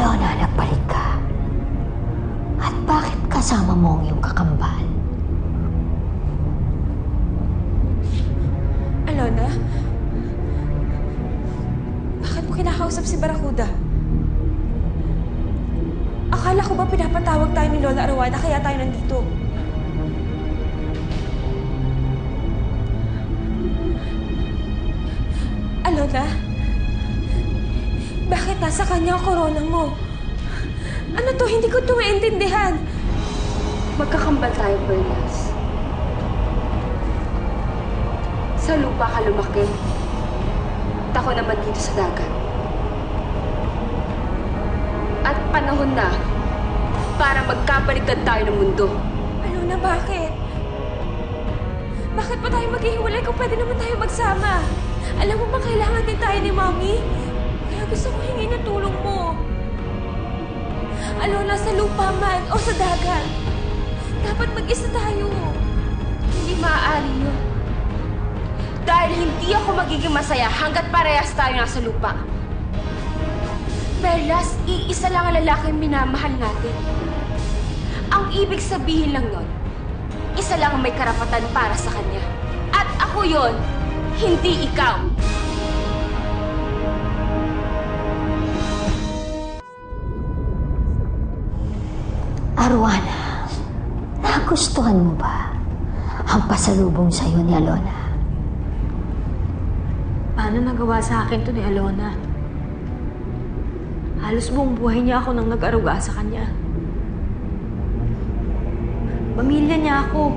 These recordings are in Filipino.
Alona, nagbalik ka. At bakit kasama mo ang iyong kakambal? Alona? Bakit mo kinakausap si Barakuda? Akala ko ba pinapatawag tayo ni Lola Arwana kaya tayo nandito? Alona? Bakit nasa kanya ang korona mo? Ano to? Hindi ko to maintindihan. Magkakambal tayo, Bernas. Sa lupa ka lumaki. At ako naman dito sa dagat. At panahon na para magkabaliktad tayo ng mundo. Alona, bakit? Bakit pa tayo maghihiwalay kung pwede naman tayo magsama? Alam mo ba kailangan din tayo ni Mami? Gusto ko hingi ng tulong mo. Alona, sa lupa man o sa dagat. Dapat mag-isa tayo. Hindi maaari yun. Dahil hindi ako magiging masaya hanggat parehas tayo nasa lupa. Perlas, iisa lang ang lalaking minamahal natin. Ang ibig sabihin lang nun, isa lang ang may karapatan para sa kanya. At ako yon, hindi ikaw. Arwana, nagustuhan mo ba ang pasalubong sa iyo ni Alona? Paano nagawa sa akin to ni Alona? Halos buong buhay niya ako nang nag-aruga sa kanya. Pamilya niya ako.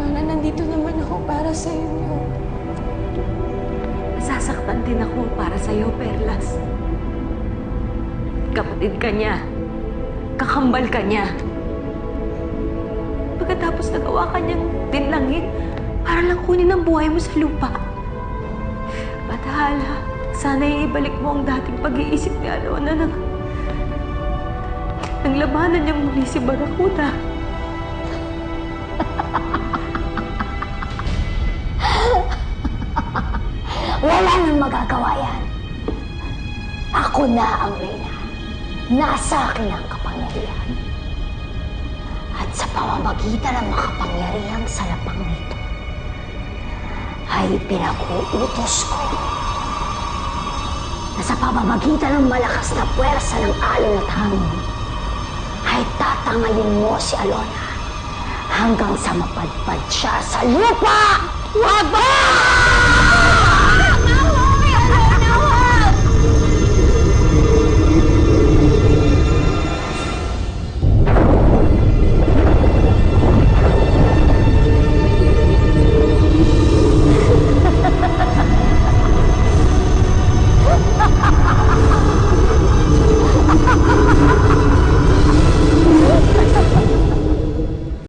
Mana, nandito naman ako para sa inyo. Nasasaktan din ako para sa iyo, Perlas. Kapatid ka niya. Kakambal ka niya. Pagkatapos nagawa ka niyang dinlangin para lang kunin ang buhay mo sa lupa. Batahala, sana ibalik mo ang dating pag-iisip ni Alona nang... Nang labanan niyang muli si Barakuda. Wala nang magagawa yan. Ako na ang Reyna. Nasa akin ang kapangyarihan. At sa pamamagitan ng makapangyarihang salapang nito, ay pinag-uutos ko na sa pamamagitan ng malakas na puwersa ng alon at hangin, ay tatangayin mo si Alona hanggang sa mapadpad siya sa lupa! Waba!